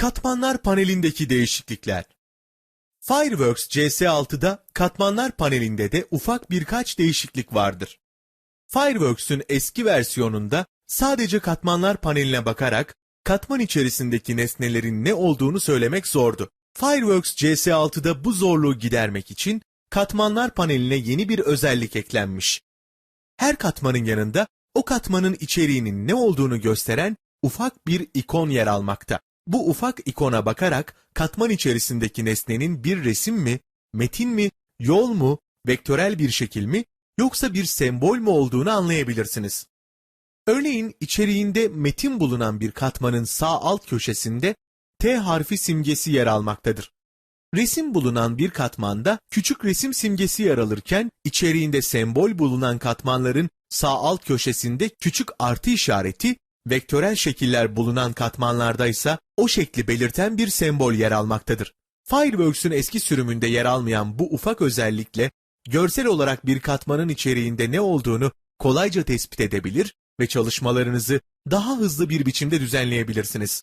Katmanlar panelindeki değişiklikler. Fireworks CS6'da katmanlar panelinde de ufak birkaç değişiklik vardır. Fireworks'ün eski versiyonunda sadece katmanlar paneline bakarak katman içerisindeki nesnelerin ne olduğunu söylemek zordu. Fireworks CS6'da bu zorluğu gidermek için katmanlar paneline yeni bir özellik eklenmiş. Her katmanın yanında o katmanın içeriğinin ne olduğunu gösteren ufak bir ikon yer almakta. Bu ufak ikona bakarak katman içerisindeki nesnenin bir resim mi, metin mi, yol mu, vektörel bir şekil mi yoksa bir sembol mü olduğunu anlayabilirsiniz. Örneğin içeriğinde metin bulunan bir katmanın sağ alt köşesinde T harfi simgesi yer almaktadır. Resim bulunan bir katmanda küçük resim simgesi yer alırken içeriğinde sembol bulunan katmanların sağ alt köşesinde küçük artı işareti, vektörel şekiller bulunan katmanlarda ise o şekli belirten bir sembol yer almaktadır. Fireworks'ün eski sürümünde yer almayan bu ufak özellikle görsel olarak bir katmanın içeriğinde ne olduğunu kolayca tespit edebilir ve çalışmalarınızı daha hızlı bir biçimde düzenleyebilirsiniz.